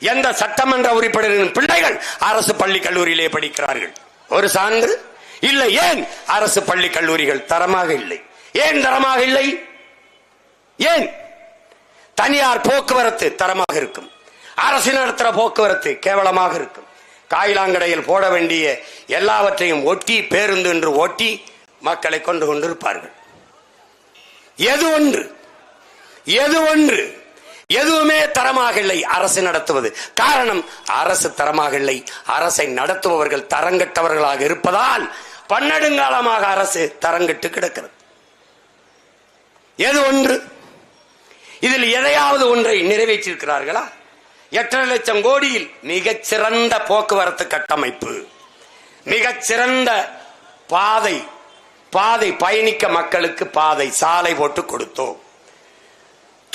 எந்த சட்டமன்ற உறுப்பினரின் பிள்ளைகள் அரசு பள்ளி கல்லூரியிலே படிக்கிறார்கள்? ஒரு சான்று? இல்லை ஏன் அரசு பள்ளி கல்லூரிகள் தரமாக இல்லை? ஏன் தரமாக இல்லை? ஏன்? தனியார் போக்குவரத்து தரமாக இருக்கும். அரசு நடத்துகிற போக்குவரத்து கேவலமாக இருக்கும். காயிலாங்கடையில் போட வேண்டிய எல்லாவற்றையும் ஒட்டி பேருந்து என்று ஒட்டி மக்களை கொண்டு கொண்டிருப்பார்கள். எது ஒன்று? எது ஒன்று? எதுவுமே தரமாக இல்லை அரசு நடத்துவது. காரணம் அரசு தரமாக இல்லை அரசை நடத்துபவர்கள் தரங்கட்டவர்களாக இருப்பதால் பன்னெடுங்காலமாக அரசு தரங்கட்டு கிடக்கிறது. எது ஒன்று? இதில் எதையாவது ஒன்றை நிறைவேற்றியிருக்கிறார்களா? எட்டரை லட்சம் கோடியில் மிகச்சிறந்த போக்குவரத்து கட்டமைப்பு மிகச் சிறந்த பாதை பாதை பயணிக்க மக்களுக்கு பாதை சாலை போட்டு கொடுத்தோம்.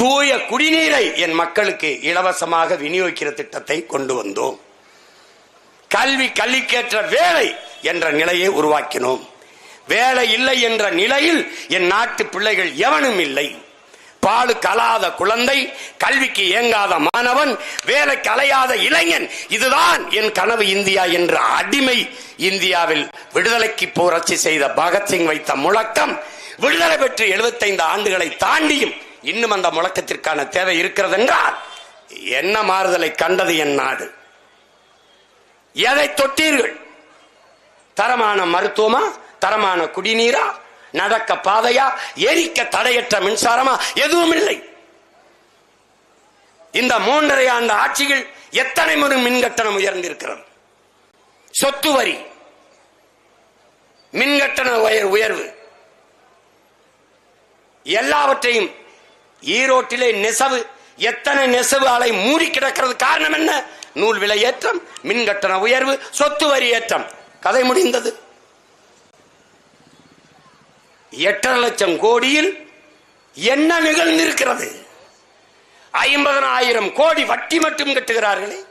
தூய குடிநீரை என் மக்களுக்கு இலவசமாக விநியோகிக்கிற திட்டத்தை கொண்டு வந்தோம். கல்வி கல்விக்கேற்ற வேலை என்ற நிலையை உருவாக்கினோம். வேலை இல்லை என்ற நிலையில் என் நாட்டு பிள்ளைகள் எவனும் இல்லை. பாலு கலாத குழந்தை கல்விக்கு இயங்காத மாணவன் வேலை கலையாத இளைஞன் இதுதான் என் கனவு இந்தியா என்ற அடிமை. இந்தியாவில் விடுதலைக்கு புரட்சி செய்த பகத்சிங் வைத்த முழக்கம் விடுதலை பெற்று 75 ஆண்டுகளை தாண்டியும் இன்னும் அந்த முழக்கத்திற்கான தேவை இருக்கிறது என்றால் என்ன மாறுதலை கண்டது என் நாடு? எதை தொட்டீர்கள்? தரமான மருத்துவமா? தரமான குடிநீரா? நடக்க பாதையா? எரிக்க தடையற்ற மின்சாரமா? எதுவும் இல்லை. இந்த மூன்றரை ஆண்டு ஆட்சிகள் எத்தனை முறை மின் கட்டணம் உயர்ந்திருக்கிறது? சொத்து வரி. மின்கட்டண உயர் உயர்வு. எல்லாவற்றையும் ஈரோட்டிலே நெசவு எத்தனை நெசவு ஆலை மூடி கிடக்கிறது? காரணம் என்ன? நூல் விலை ஏற்றம் மின்கட்டண உயர்வு சொத்து வரி ஏற்றம். கதை முடிந்தது. எட்டரை லட்சம் கோடியில் என்ன நிகழ்ந்திருக்கிறது? ஐம்பதனாயிரம் கோடி வட்டி மட்டும் கட்டுகிறார்களே.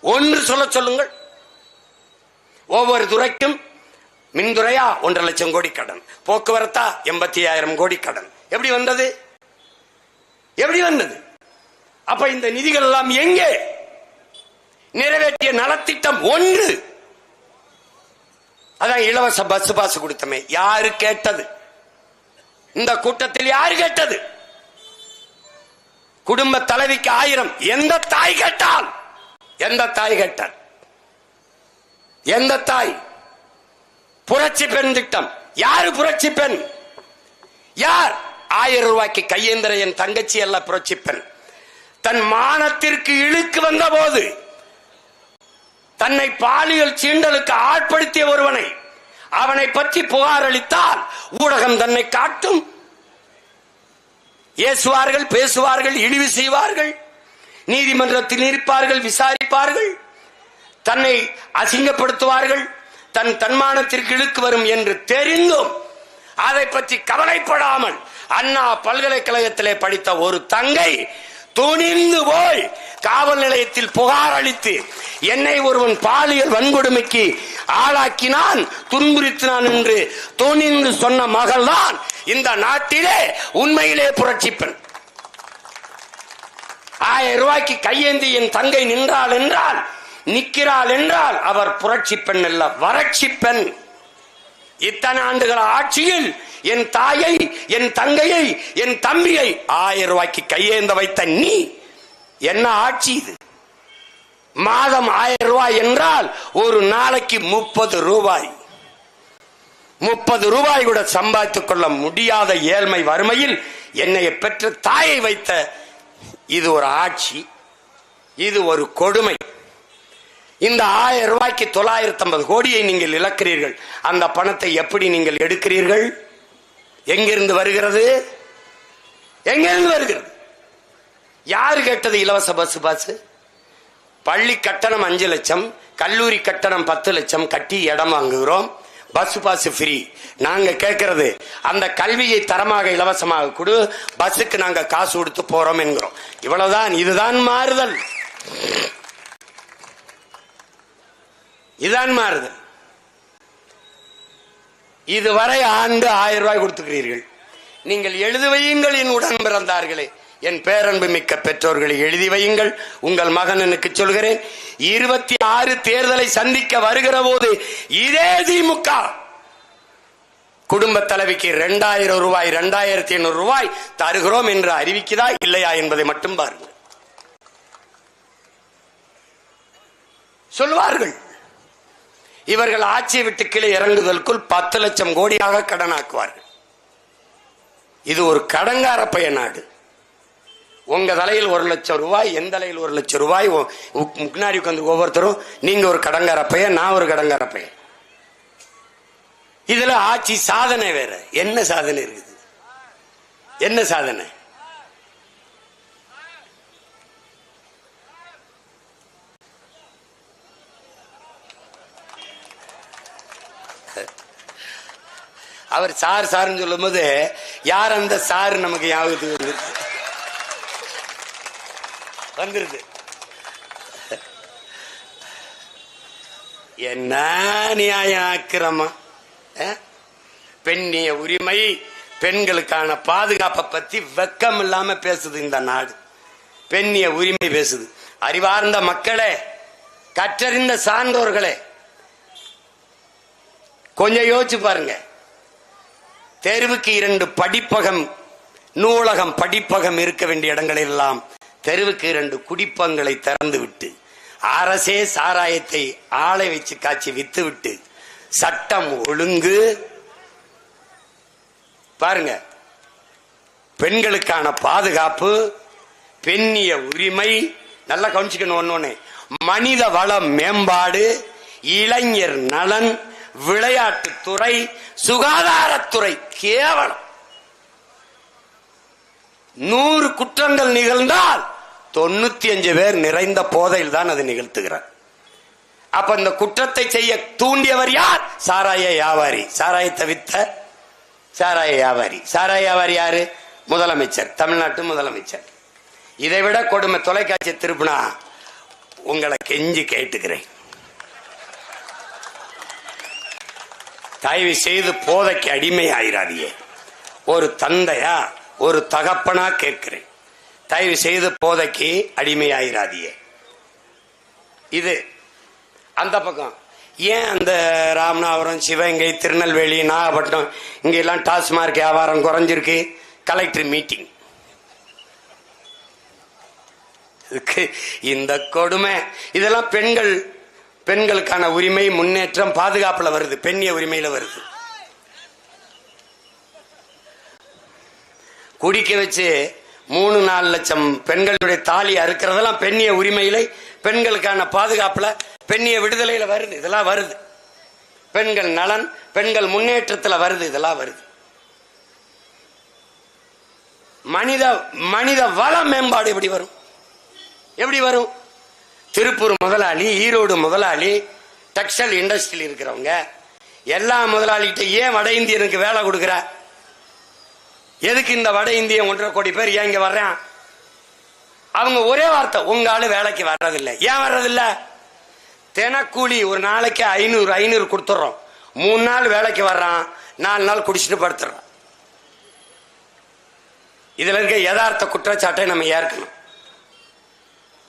ஒன்று சொல்ல சொல்லுங்கள். ஒவ்வொரு துறைக்கும் மின்துறையா ஒன்றரை லட்சம் கோடி கடன். போக்குவரத்தா எண்பத்தி ஆயிரம் கோடி கடன். எப்படி வந்தது? எப்படி வந்தது? அப்ப இந்த நிதிகள் எல்லாம் எங்கே? நிறைவேற்றிய நலத்திட்டம் ஒன்று. அதான் இலவச பஸ் பாஸ் கொடுத்தமே. யாரு கேட்டது? இந்த கூட்டத்தில் யாரு கேட்டது? குடும்ப தலைவிக்கு ஆயிரம். எந்த தாய் கேட்டால்? எந்த தாய் கேட்டால் எந்த தாய்? புரட்சி பெண் திட்டம். யாரு புரட்சி பெண்? யார்? ஆயிரம் ரூபாய்க்கு கையேந்திர என் தங்கச்சி அல்ல புரட்சிப்பன். தன் மானத்திற்கு இழுக்கு வந்த போது தன்னை பாலியல் சீண்டலுக்கு ஆட்படுத்திய ஒருவனை அவனை பற்றி புகார் அளித்தால் ஊடகம் தன்னை காட்டும். ஏசுவார்கள் பேசுவார்கள் இழிவு செய்வார்கள் நீதிமன்றத்தில் இருப்பார்கள் விசாரிப்பார்கள் தன்னை அசிங்கப்படுத்துவார்கள் தன் தன்மானத்திற்கு இழுக்கு வரும் என்று தெரிந்தும் அதை பற்றி கவலைப்படாமல் அண்ணா பல்கலைக்கழகத்திலே படித்த ஒரு தங்கை துணிந்து போய் காவல் நிலையத்தில் புகார் அளித்து என்னை ஒருவன் பாலியல் வன்கொடுமைக்கு ஆளாக்கினான் துன்புறுத்தினான் என்று துணிந்து சொன்ன மகள்தான் இந்த நாட்டிலே உண்மையிலே புரட்சி பெண் ஆயிரம் ரூபாய்க்கு கையேந்தி என் தங்கை நின்றாள் என்றால் நிற்கிறாள் என்றால் அவர் புரட்சி பெண் அல்ல வறட்சி பெண் இத்தனை ஆண்டுகள் ஆட்சியில் என் தாயை என் தங்கையை என் தம்பியை ஆயிரம் ரூபாய்க்கு கையேந்த வைத்த நீ என்ன ஆட்சி இது? மாதம் ஆயிரம் ரூபாய் என்றால் ஒரு நாளைக்கு முப்பது ரூபாய். முப்பது ரூபாய் கூட சம்பாதித்துக் கொள்ள முடியாத ஏழ்மை வறுமையில் என்னை பெற்ற தாயை வைத்த இது ஒரு ஆட்சி இது ஒரு கொடுமை. இந்த ஆயிரம் ரூபாய்க்கு தொள்ளாயிரத்தி ஐம்பது கோடியை நீங்கள் இழக்கிறீர்கள். அந்த பணத்தை எப்படி நீங்கள் எடுக்கிறீர்கள்? எங்கிருந்து வருகிறது? எங்கிருந்து வருகிறது? யாரு கேட்டது இலவச பஸ் பாஸ் பள்ளி கட்டணம் அஞ்சு லட்சம் கல்லூரி கட்டணம் பத்து லட்சம் கட்டி இடம் வாங்குகிறோம். பஸ் பாஸ் ஃப்ரீ நாங்க கேட்கறது அந்த கல்வியை தரமாக இலவசமாக கொடு. பஸ்ஸுக்கு நாங்க காசு கொடுத்து போறோம் என்கிறோம். இவ்வளவுதான் இதுதான் மாறுதல். இதுதான் மாறுதல். இதுவரை ஆண்டு ஆயிரம் ரூபாய் கொடுத்துக்கிறீர்கள். நீங்கள் எழுதி வையுங்கள் என் உடன் பிறந்தார்களே. என் பேரன்பு மிக்க பெற்றோர்களை எழுதி வையுங்கள். உங்கள் மகனனுக்கு சொல்கிறேன் இருபத்தி ஆறு தேர்தலை சந்திக்க வருகிற போது இதே திமுக குடும்ப தலைவிக்கு இரண்டாயிரம் ரூபாய் இரண்டாயிரத்தி ஐநூறு ரூபாய் தருகிறோம் என்று அறிவிக்குதா இல்லையா என்பதை மட்டும் பாருங்கள். சொல்வார்கள். இவர்கள் ஆட்சியை விட்டு கீழே இறங்குதலுக்குள் பத்து லட்சம் கோடியாக கடனாக்குவார்கள் இது ஒரு கடங்கார பைய நாடு உங்க தலையில் ஒரு லட்சம் ரூபாய் என் தலையில் ஒரு லட்சம் ரூபாய் முன்னாடி உட்காந்து ஒவ்வொருத்தரும் நீங்க ஒரு கடங்கார பையன் நான் ஒரு கடங்கார பையன். இதுல ஆட்சி சாதனை வேற. என்ன சாதனை இருக்குது? என்ன சாதனை? அவர் சார் சார்னு சொல்லும்போது யார் அந்த சார் நமக்கு ஞாபகத்துக்கு வந்துருது வந்துருது. என்ன நியாயம் ஆக்கிரமா பெண்ணிய உரிமை பெண்களுக்கான பாதுகாப்பை பத்தி வெக்கம் இல்லாம பேசுது இந்த நாடு. பெண்ணிய உரிமை பேசுது. அறிவார்ந்த மக்களே கற்றறிந்த சான்றோர்களே கொஞ்சம் யோசிச்சு பாருங்க. தெருவுக்கு இரண்டு படிப்பகம் நூலகம் படிப்பகம் இருக்க வேண்டிய இடங்களெல்லாம் தெருவுக்கு இரண்டு குடிப்பங்களை திறந்து விட்டு அரசே சாராயத்தை ஆளை வச்சு காய்ச்சி வித்து விட்டு சட்டம் ஒழுங்கு. பாருங்க பெண்களுக்கான பாதுகாப்பு பெண்ணிய உரிமை நல்லா கவனிச்சுக்கணும் ஒன்னொன்னு. மனித வள மேம்பாடு இளைஞர் நலன் விளையாட்டுத்துறை சுகாதாரத்துறை கேவலம். நூறு குற்றங்கள் நிகழ்ந்தால் தொண்ணூத்தி அஞ்சு பேர் நிறைந்த போதையில் தான் அது நிகழ்த்துகிறார். அப்ப இந்த குற்றத்தை செய்ய தூண்டியவர் யார்? சாராய வியாபாரி. சாராயத்தை வித்த சாராய வியாபாரி. சாராய வியாபாரி யாரு? முதலமைச்சர். தமிழ்நாட்டு முதலமைச்சர். இதை விட கொடுமை தொலைக்காட்சி திருப்பினா உங்களை கெஞ்சி கேட்டுக்கிறேன். தயவு செய்து போதைக்கு அடிமை ஆயிராதியே ஒரு தந்தையா ஒரு தகப்பனா கேட்கிறேன். தயவு செய்து போதைக்கு அடிமை ஆயிராதியே இது அந்த பக்கம். ஏன் அந்த ராமநாதபுரம் சிவகங்கை திருநெல்வேலி நாகப்பட்டினம் இங்கெல்லாம் டாஸ்மார்க் வியாபாரம் குறைஞ்சிருக்கு? Collector meeting. இந்த கொடுமை. இதெல்லாம் பெண்கள் பெண்களுக்கான உரிமை முன்னேற்றம் பாதுகாப்புல வருது. பெண்ணிய உரிமையில வருது. குடிக்க வச்சு மூணு நாலு லட்சம் பெண்களுடைய தாலி அறுக்கிறதெல்லாம் பெண்ணிய உரிமையில பெண்களுக்கான பாதுகாப்புல பெண்ணிய விடுதலையில வருது. இதெல்லாம் வருது. பெண்கள் நலன் பெண்கள் முன்னேற்றத்துல வருது. இதெல்லாம் வருது. மனித மனித வள மேம்பாடு எப்படி வரும்? எப்படி வரும்? திருப்பூர் முதலாளி ஈரோடு முதலாளி டெக்ஸ்டைல் இண்டஸ்ட்ரியில் இருக்கிறவங்க எல்லா முதலாளிகிட்ட ஏன் வட இந்தியனுக்கு வேலை கொடுக்குற? எதுக்கு இந்த வட இந்தியன் ஒன்றரை கோடி பேர் ஏன் இங்கே வர்றான்? அவங்க ஒரே வார்த்தை உங்க ஆளு வேலைக்கு வர்றதில்லை. ஏன் வர்றதில்ல? தினக்கூலி ஒரு நாளைக்கு ஐநூறு ஐநூறு கொடுத்துட்றோம் மூணு நாள் வேலைக்கு வர்றான் நாலு நாள் குடிச்சிட்டு படுத்துறான். இதுல இருக்க யதார்த்த குற்றச்சாட்டை நம்ம ஏற்கணும்.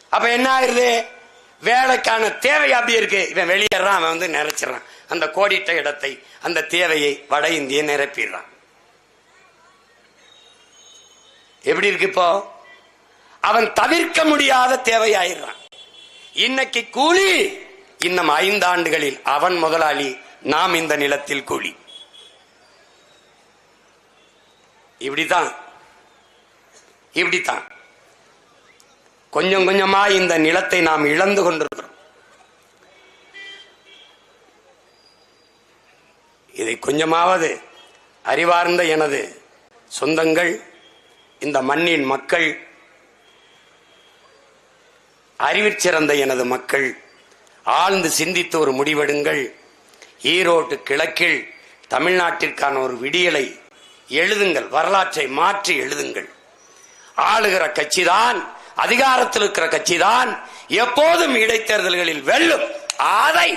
அப்ப என்ன ஆயிருது? வேலைக்கான தேவை அப்படி இருக்கு. இவன் வெளியேறான் அவன் வந்து நிறைச்சிடறான் அந்த கோடிட்ட இடத்தை அந்த தேவையை வட இந்திய நிரப்பிடுறான். எப்படி இருக்கு இப்போ? அவன் தவிர்க்க முடியாத தேவையாயிடுறான். இன்னைக்கு கூலி இன்னும் ஐந்து ஆண்டுகளில் அவன் முதலாளி நாம் இந்த நிலத்தில் கூலி. இப்படித்தான். இப்படித்தான். கொஞ்சம் கொஞ்சமா இந்த நிலத்தை நாம் இழந்து கொண்டிருக்கிறோம். இதை கொஞ்சமாவது அறிவார்ந்த எனது சொந்தங்கள் இந்த மண்ணின் மக்கள் அறிவிற்சிறந்த எனது மக்கள் ஆழ்ந்து சிந்தித்து ஒரு முடிவெடுங்கள். ஈரோட்டு கிழக்கில் தமிழ்நாட்டிற்கான ஒரு விடியலை எழுதுங்கள் வரலாற்றை மாற்றி எழுதுங்கள். ஆளுகிற கட்சிதான் அதிகாரத்தில் இருக்கிற கட்சி தான் எப்போதும் இடைத்தேர்தல்களில் வெல்லும். அதை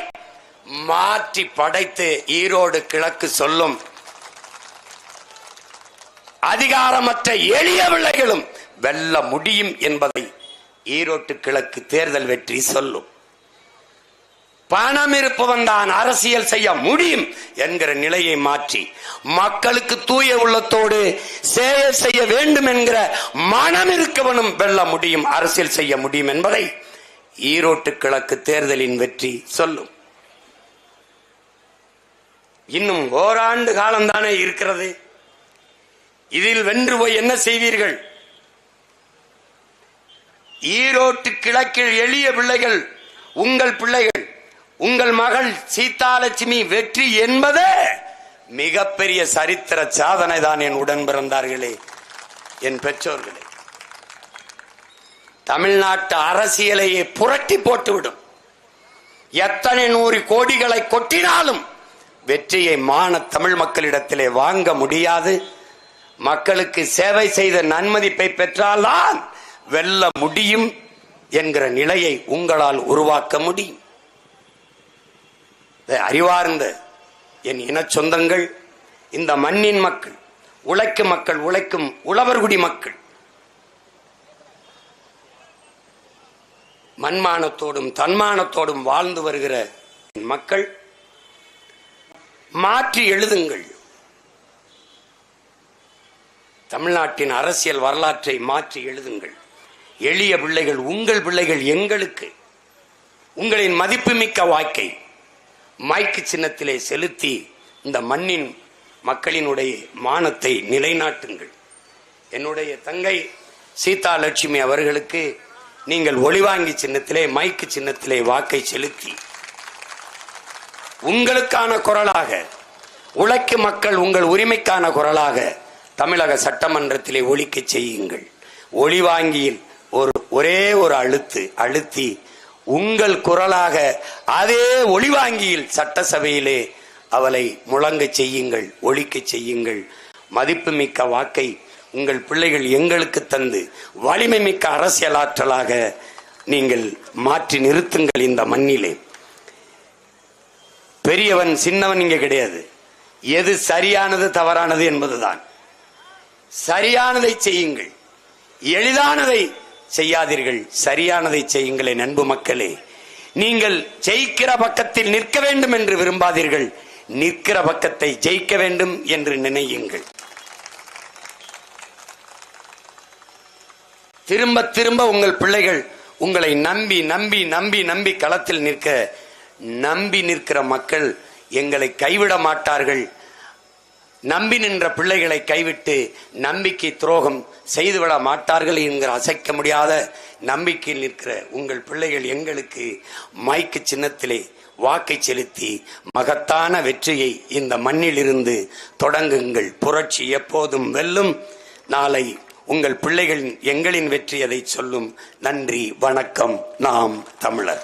மாற்றி படைத்து ஈரோடு கிழக்கு சொல்லும். அதிகாரமற்ற எளிய பிள்ளைகளும் வெல்ல முடியும் என்பதை ஈரோட்டு கிழக்கு தேர்தல் வெற்றி சொல்லும். பணம் இருப்பவன் தான் அரசியல் செய்ய முடியும் என்கிற நிலையை மாற்றி மக்களுக்கு தூய உள்ளத்தோடு சேவை செய்ய வேண்டும் என்கிற மனம் இருக்கவனும் வெல்ல முடியும் அரசியல் செய்ய முடியும் என்பதை ஈரோட்டு கிழக்கு தேர்தலின் வெற்றி சொல்லும். இன்னும் ஓராண்டு காலம்தானே இருக்கிறது. இதில் வென்று போய் என்ன செய்வீர்கள்? ஈரோட்டு கிழக்கில் எளிய பிள்ளைகள் உங்கள் பிள்ளைகள் உங்கள் மகள் சீதாலட்சுமி வெற்றி என்பதே மிகப்பெரிய சரித்திர சாதனை தான் என் உடன் பிறந்தார்களே என் பெற்றோர்களே. தமிழ்நாட்டு அரசியலையே புரட்டி போட்டுவிடும். எத்தனை நூறு கோடிகளை கொட்டினாலும் வெற்றியை மான தமிழ் மக்களிடத்திலே வாங்க முடியாது. மக்களுக்கு சேவை செய்த நன்மதிப்பை பெற்றால்தான் வெல்ல முடியும் என்கிற நிலையை உங்களால் உருவாக்க முடியும். அறிவார்ந்த என் இன சொந்தங்கள் இந்த மண்ணின் மக்கள் உழைக்கும் மக்கள் உழைக்கும் உழவர்குடி மக்கள். மண்மானத்தோடும் தன்மானத்தோடும் வாழ்ந்து வருகிற மக்கள் மாற்றி எழுதுங்கள். தமிழ்நாட்டின் அரசியல் வரலாற்றை மாற்றி எழுதுங்கள். எளிய பிள்ளைகள் உங்கள் பிள்ளைகள் எங்களுக்கு உங்களின் மதிப்புமிக்க வாழ்க்கை. மைக்கு சின்னத்திலே செலுத்தி இந்த மண்ணின் மக்களினுடைய மானத்தை நிலைநாட்டுங்கள். என்னுடைய தங்கை சீதா லட்சுமி அவர்களுக்கு நீங்கள் ஒளிவாங்கி சின்னத்திலே மைக்கு சின்னத்திலே வாக்கை செலுத்தி. உங்களுக்கான குரலாக உழைக்கும் மக்கள் உங்கள் உரிமைக்கான குரலாக தமிழக சட்டமன்றத்திலே ஒழிக்க செய்யுங்கள். ஒளிவாங்கியில் ஒரு ஒரே ஒரு அழுத்து அழுத்தி உங்கள் குரலாக அதே ஒளிவாங்கியில் சட்டசபையிலே அவளை முழங்க செய்யுங்கள் ஒழிக்க செய்யுங்கள். மதிப்புமிக்க வாக்கை உங்கள் பிள்ளைகள் எங்களுக்கு தந்து வலிமை மிக்க அரசியலாற்றலாக நீங்கள் மாற்றி நிறுத்துங்கள் இந்த மண்ணிலே. பெரியவன் சின்னவன் இங்கே கிடையாது. எது சரியானது தவறானது என்பதுதான். சரியானதை செய்யுங்கள். எளிதானதை செய்யாதீர்கள். சரியானதை செய்யுங்களே நண்பு மக்களே. நீங்கள் ஜெயிக்கிற பக்கத்தில் நிற்க வேண்டும் என்று விரும்பாதீர்கள். நிற்கிற பக்கத்தை ஜெயிக்க வேண்டும் என்று நினையுங்கள். திரும்ப திரும்ப உங்கள் பிள்ளைகள் உங்களை நம்பி நம்பி நம்பி நம்பி களத்தில் நிற்க நம்பி நிற்கிற மக்கள் எங்களை கைவிட மாட்டார்கள். நம்பி நின்ற பிள்ளைகளை கைவிட்டு நம்பிக்கை துரோகம் செய்துவிட மாட்டார்கள் என்கிற அசைக்க முடியாத நம்பிக்கையில் நிற்கிற உங்கள் பிள்ளைகள் எங்களுக்கு மைக்கு சின்னத்திலே வாக்கை செலுத்தி மகத்தான வெற்றியை இந்த மண்ணிலிருந்து தொடங்குங்கள். புரட்சி எப்போதும் வெல்லும். நாளை உங்கள் பிள்ளைகளின் எங்களின் வெற்றி அதை சொல்லும். நன்றி வணக்கம். நாம் தமிழர்.